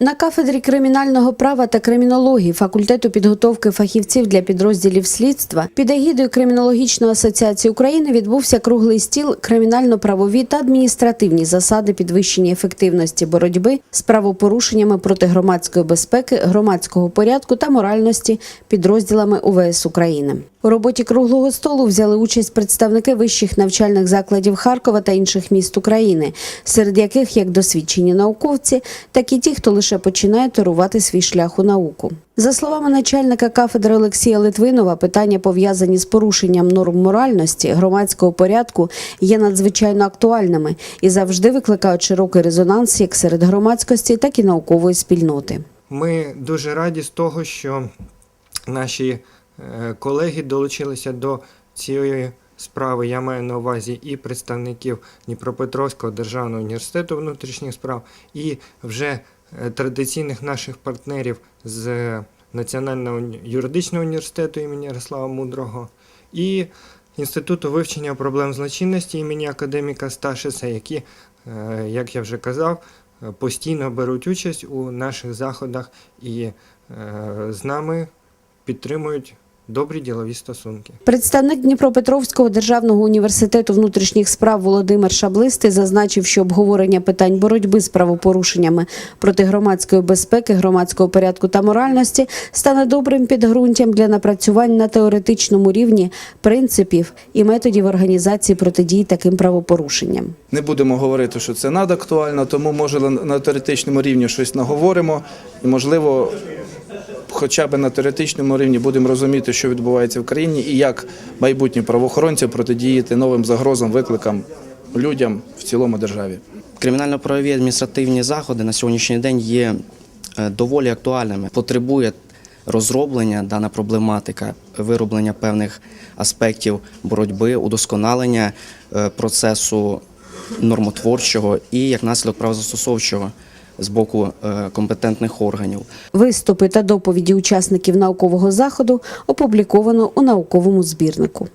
На кафедрі кримінального права та кримінології факультету підготовки фахівців для підрозділів слідства під егідою Кримінологічної асоціації України відбувся круглий стіл кримінально-правові та адміністративні засади підвищення ефективності боротьби з правопорушеннями проти громадської безпеки, громадського порядку та моральності підрозділами УВС України. У роботі круглого столу взяли участь представники вищих навчальних закладів Харкова та інших міст України, серед яких як досвідчені науковці, так і ті, хто лише починає торувати свій шлях у науку. За словами начальника кафедри Олексія Литвинова, питання пов'язані з порушенням норм моральності, громадського порядку є надзвичайно актуальними і завжди викликають широкий резонанс як серед громадськості, так і наукової спільноти. Ми дуже раді з того, що наші е, колеги долучилися до цієї справи. Я маю на увазі і представників Дніпропетровського державного університету внутрішніх справ, і вже традиційних наших партнерів з Національного юридичного університету імені Ярослава Мудрого і Інституту вивчення проблем злочинності імені академіка Сташиса, які, е, як я вже казав, е, постійно беруть участь у наших заходах і е, з нами підтримують добрі ділові стосунки. Представник Дніпропетровського державного університету внутрішніх справ Володимир Шаблистий зазначив, що обговорення питань боротьби з правопорушеннями проти громадської безпеки, громадського порядку та моральності стане добрим підґрунтям для напрацювань на теоретичному рівні принципів і методів організації протидії таким правопорушенням. Не будемо говорити, що це надактуально, тому може на- на теоретичному рівні щось наговоримо, і можливо, хоча б на теоретичному рівні будемо розуміти, що відбувається в країні, і як майбутні правоохоронці протидіяти новим загрозам, викликам людям в цілому державі. Кримінально-правові адміністративні заходи на сьогоднішній день є е, доволі актуальними. Потребує розроблення дана проблематика, вироблення певних аспектів боротьби, удосконалення е, процесу нормотворчого і як наслідок правозастосовчого з боку е, компетентних органів. Виступи та доповіді учасників наукового заходу опубліковано у науковому збірнику.